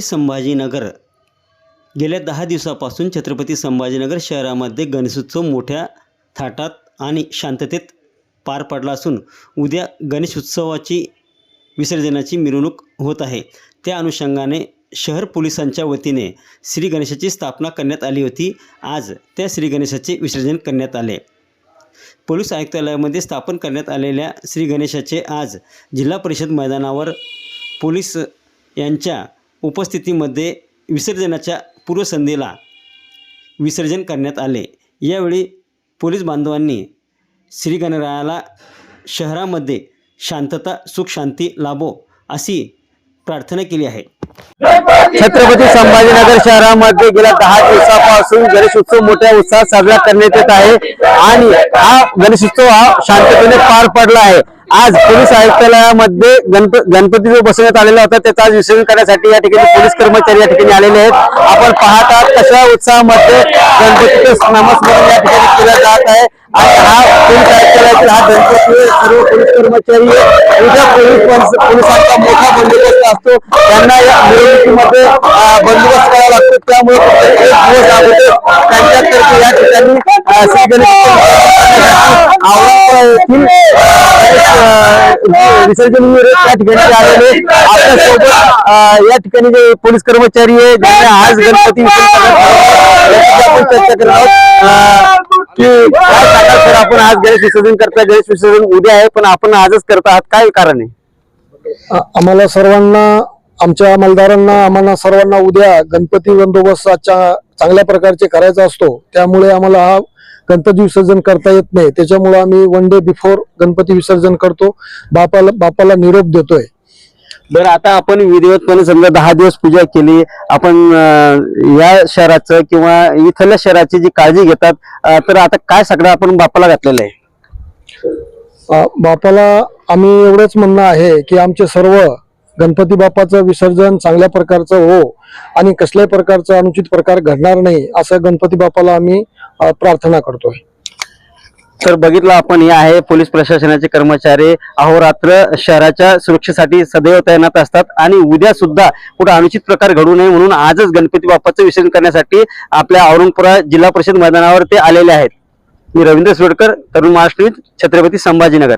संभाजीनगर. गेल्या दहा दिवसापासून छत्रपती संभाजीनगर शहरामध्ये गणेशोत्सव मोठ्या थाटात आणि शांततेत पार पडला असून उद्या गणेशोत्सवाची विसर्जनाची मिरवणूक होत आहे. त्या अनुषंगाने शहर पोलिसांच्या वतीने श्री गणेशाची स्थापना करण्यात आली होती. आज त्या श्री गणेशाचे विसर्जन करण्यात आले. पोलीस आयुक्तालयामध्ये स्थापन करण्यात आलेल्या श्री गणेशाचे आज जिल्हा परिषद मैदानावर पोलीस यांच्या उपस्थितीमध्ये विसर्जनाच्या पूर्वसंध्येला विसर्जन करण्यात आले. यावेळी पोलीस बांधवांनी श्री गणरायाला शहरामध्ये शांतता सुखशांती लाभो अशी प्रार्थना केली आहे. छत्रपती संभाजीनगर शहरामध्ये गेल्या दहा दिवसापासून गणेश उत्सव मोठ्या उत्साहात साजरा करण्यात येत आहे आणि हा गणेश उत्सव हा शांततेने पार पडला आहे. आज पोलीस आयुक्तालयामध्ये गणप गणपती जो बसवण्यात आलेला होता त्याचा आज विसर्जन करण्यासाठी या ठिकाणी पोलीस कर्मचारी या ठिकाणी आलेले आहेत. आपण पाहत आहात कशा उत्साहामध्ये गणपतीचं नामस्मरण या ठिकाणी केलं जात आहे. आणि हा पोलीस आयुक्तालयातील हा गणपती सर्व पोलीस कर्मचारी उद्या पोलीस पोलिसांचा मोठा बंदोबस्त असतो. त्यांना या मिरवणुकीमध्ये बंदोबस्त करावा लागतो. त्यामुळे एक दिवस अगोदर त्यांच्यातर्फे या ठिकाणी श्री गणेश येथील विसर्जन मिरवणूक या ठिकाणी आलेले आपल्यासोबत या ठिकाणी जे पोलीस कर्मचारी आहे ज्यांना आज गणपती आपण चर्चा करत आहोत. की काय सांगाल सर आपण आज गणेश विसर्जन करताय गणेश विसर्जन उद्या आहे पण आपण आजच करत आहात. काय कारण आहे? आम्हाला सर्वांना आमच्या अंमलदारांना आम्हाला सर्वांना उद्या गणपती बंदोबस्ताच्या चांगल्या प्रकारचे करायचा असतो. त्यामुळे आम्हाला हा गणपती विसर्जन करता येत नाही. त्याच्यामुळे आम्ही वन डे बिफोर गणपती विसर्जन करतो. बापाला बापाला निरोप देतोय. बरं आता आपण विधिवतपणे समजा दहा दिवस पूजा केली. आपण या शहराचं किंवा इथल्या शहराची जी काळजी घेतात तर आता काय सगळं आपण बापाला घातलेलं आहे? बापाला आम्ही एवढंच म्हणणं आहे की आमचे सर्व गणपती बाप्पाचं विसर्जन चांगल्या प्रकारचं हो आणि कसल्याही प्रकारचा अनुचित प्रकार घडणार नाही असं गणपती बाप्पाला आम्ही प्रार्थना करतोय. तर बघितलं आपण हे आहे पोलीस प्रशासनाचे कर्मचारी. अहोरात्र शहराच्या सुरक्षेसाठी सदैव तैनात असतात आणि उद्या सुद्धा कुठं अनुचित प्रकार घडू नये म्हणून आजच गणपती बाप्पाचं विसर्जन करण्यासाठी आपल्या औरंगपुरा जिल्हा परिषद मैदानावर ते आलेले आहेत. मी रवींद्र सोडकर तरुण महाराष्ट्र छत्रपती संभाजीनगर.